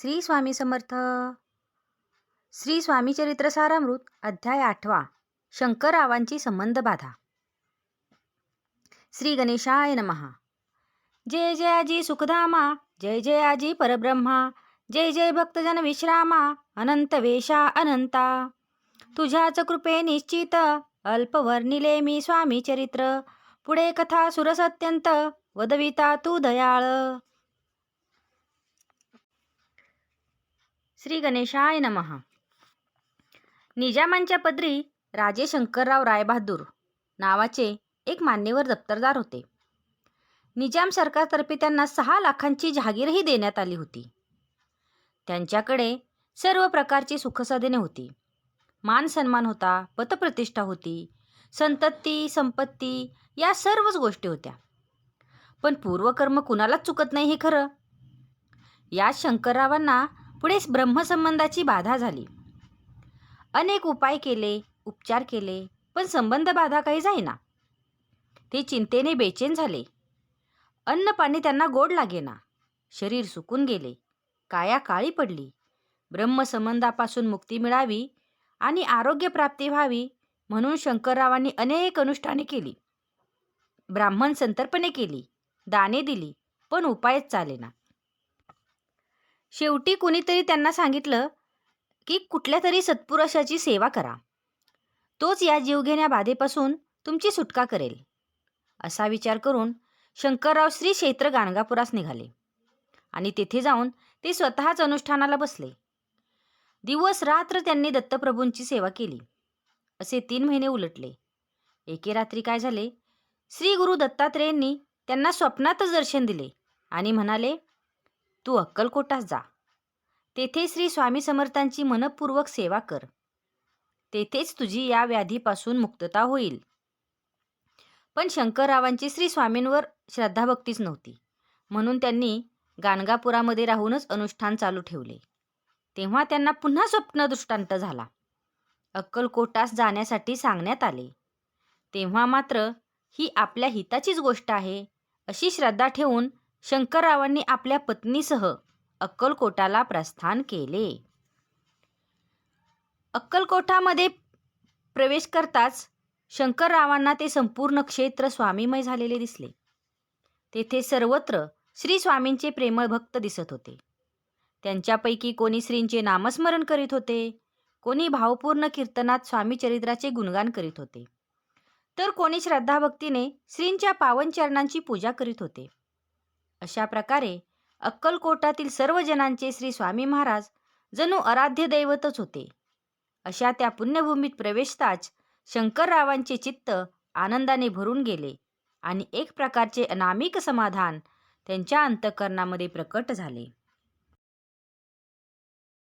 श्री स्वामी समर्थ. श्री स्वामी चरित्र सारामृत अध्याय आठवा. शंकररावांची संबंध बाधा. श्री गणेशाय नमहा जय जय आजी सुखधामा जय जय आजी परब्रह्मा जय जय भक्तजन विश्रामा अनंत वेशा अनंता. तुझ्याच कृपे निश्चित अल्पवर्णिले मी स्वामी चरित्र. पुढे कथा सुरसत्यंत वदविता तू दयाळ. श्री गणेशाय नमः. निजामांच्या पदरी राजे शंकरराव रायबहादूर नावाचे एक मान्यवर दप्तरदार होते. निजाम सरकारतर्फे त्यांना सहा लाखांची जहागीरही देण्यात आली होती. त्यांच्याकडे सर्व प्रकारची सुखसाधने होती. मान सन्मान होता पतप्रतिष्ठा होती संतती संपत्ती या सर्वच गोष्टी होत्या. पण पूर्वकर्म कुणालाच चुकत नाही हे खरं. या शंकररावांना पुढे ब्रह्मसंबंधाची बाधा झाली. अनेक उपाय केले उपचार केले पण संबंध बाधा काही जाईना. ते चिंतेने बेचैन झाले. अन्न पाणी त्यांना गोड लागेना. शरीर सुकून गेले. काया काळी पडली. ब्रह्मसंबंधापासून मुक्ती मिळावी आणि आरोग्यप्राप्ती व्हावी म्हणून शंकररावांनी अनेक अनुष्ठाने केली. ब्राह्मण संतर्पणे केली. दाने दिली पण उपायच चालेना. शेवटी कुणीतरी त्यांना सांगितलं की कुठल्या तरी सत्पुरुषाची सेवा करा. तोच या जीवघेण्या बाधेपासून तुमची सुटका करेल. असा विचार करून शंकरराव श्री क्षेत्र गाणगापुरास निघाले आणि तेथे जाऊन ते स्वतःच अनुष्ठानाला बसले. दिवस रात्र त्यांनी दत्तप्रभूंची सेवा केली. असे तीन महिने उलटले. एके रात्री काय झाले? श्री गुरु दत्तात्रेयांनी त्यांना स्वप्नातच दर्शन दिले आणि म्हणाले तू अक्कलकोटास जा. तेथे श्री स्वामी समर्थांची मनपूर्वक सेवा कर. तेथेच तुझी या व्याधीपासून मुक्तता होईल. पण शंकररावांची श्री स्वामींवर श्रद्धाभक्तीच नव्हती. म्हणून त्यांनी गाणगापुरामध्ये राहूनच अनुष्ठान चालू ठेवले. तेव्हा त्यांना पुन्हा स्वप्न दृष्टांत झाला. अक्कलकोटास जाण्यासाठी सांगण्यात आले. तेव्हा मात्र ही आपल्या हिताचीच गोष्ट आहे अशी श्रद्धा ठेवून शंकररावांनी आपल्या पत्नीसह अक्कलकोटाला प्रस्थान केले. अक्कलकोटामध्ये प्रवेश करताच शंकररावांना ते संपूर्ण क्षेत्र स्वामीमय झालेले दिसले. तेथे सर्वत्र श्री स्वामींचे प्रेमळ भक्त दिसत होते. त्यांच्यापैकी कोणी श्रींचे नामस्मरण करीत होते कोणी भावपूर्ण कीर्तनात स्वामीचरित्राचे गुणगान करीत होते. तर कोणी श्रद्धाभक्तीने श्रींच्या पावनचरणांची पूजा करीत होते. अशा प्रकारे अक्कलकोटातील सर्व जनांचे श्री स्वामी महाराज जणू आराध्य दैवतच होते. अशा त्या पुण्यभूमीत प्रवेशताच शंकररावांचे चित्त आनंदाने भरून गेले आणि एक प्रकारचे अनामिक समाधान त्यांच्या अंतःकरणामध्ये प्रकट झाले.